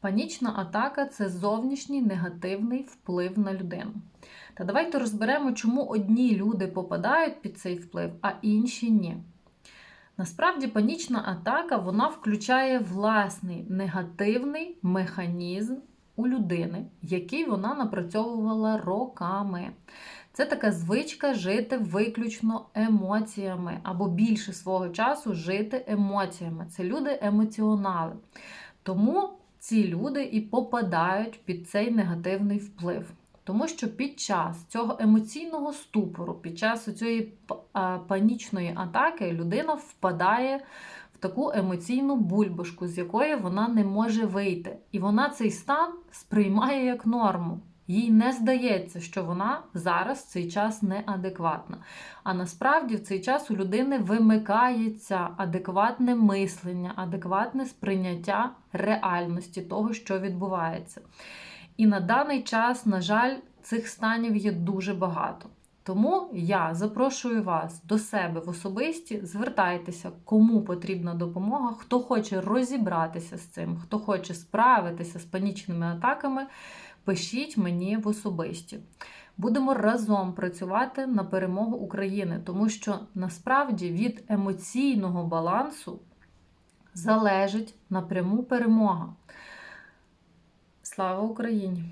Панічна атака це зовнішній негативний вплив на людину. Та давайте розберемо, чому одні люди попадають під цей вплив, а інші ні. Насправді, панічна атака вона включає власний негативний механізм у людини, який вона напрацьовувала роками. Це така звичка жити виключно емоціями, або більше свого часу жити емоціями. Це люди емоціонали. Тому ці люди і попадають під цей негативний вплив. Тому що під час цього емоційного ступору, під час цієї панічної атаки, людина впадає в таку емоційну бульбашку, з якої вона не може вийти. І вона цей стан сприймає як норму. Їй не здається, що вона зараз в цей час неадекватна. А насправді в цей час у людини вимикається адекватне мислення, адекватне сприйняття реальності того, що відбувається. І на даний час, на жаль, цих станів є дуже багато. Тому я запрошую вас до себе в особисті, звертайтеся, кому потрібна допомога, хто хоче розібратися з цим, хто хоче справитися з панічними атаками, пишіть мені в особисті. Будемо разом працювати на перемогу України, тому що насправді від емоційного балансу залежить напряму перемога. Слава Україні!